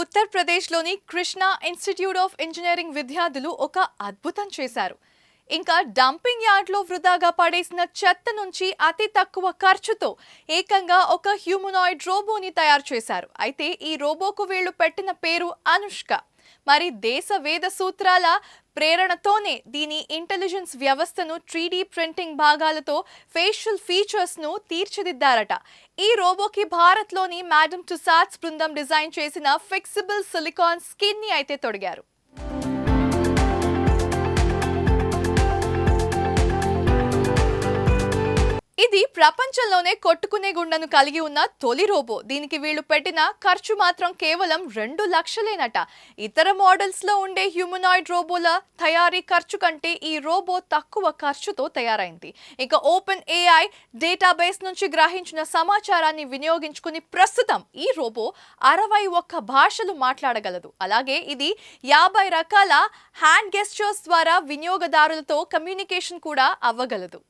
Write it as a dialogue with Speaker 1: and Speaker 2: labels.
Speaker 1: ఉత్తరప్రదేశ్లోని Krishna institute of engineering విద్యార్థులు ఒక అద్భుతం చేశారు. ఇంకా డంపింగ్ యార్డ్లో వృధాగా పడేసిన చెత్త నుంచి అతి తక్కువ ఖర్చుతో ఏకంగా ఒక హ్యూమనాయిడ్ రోబోని తయారు చేశారు. అయితే ఈ రోబోకు వీళ్ళు పెట్టిన పేరు అనుష్క. మరి దేశ వేద సూత్రాల ప్రేరణతోనే దీని ఇంటెలిజెన్స్ వ్యవస్థను త్రీడీ ప్రింటింగ్ భాగాలతో ఫేషియల్ ఫీచర్స్ను తీర్చిదిద్దారట. ఈ రోబోకి భారత్లోని మేడమ్ టుసాట్స్ బృందం డిజైన్ చేసిన ఫిక్సిబుల్ సిలికాన్ స్కిన్ని అయితే తొడిగారు. ఇది ప్రపంచంలోనే కొట్టుకునే గుండెను కలిగి ఉన్న తొలి రోబో. దీనికి వీళ్ళు పెట్టిన ఖర్చు మాత్రం కేవలం రెండు లక్షలేనట. ఇతర మోడల్స్లో ఉండే హ్యూమనాయిడ్ రోబోల తయారీ ఖర్చు కంటే ఈ రోబో తక్కువ ఖర్చుతో తయారైంది. ఇక ఓపెన్ ఏఐ డేటాబేస్ నుంచి గ్రహించిన సమాచారాన్ని వినియోగించుకుని ప్రస్తుతం ఈ రోబో అరవై ఒక్క భాషలు మాట్లాడగలదు. అలాగే ఇది యాభై రకాల హ్యాండ్ గెస్చర్స్ ద్వారా వినియోగదారులతో కమ్యూనికేషన్ కూడా అవ్వగలదు.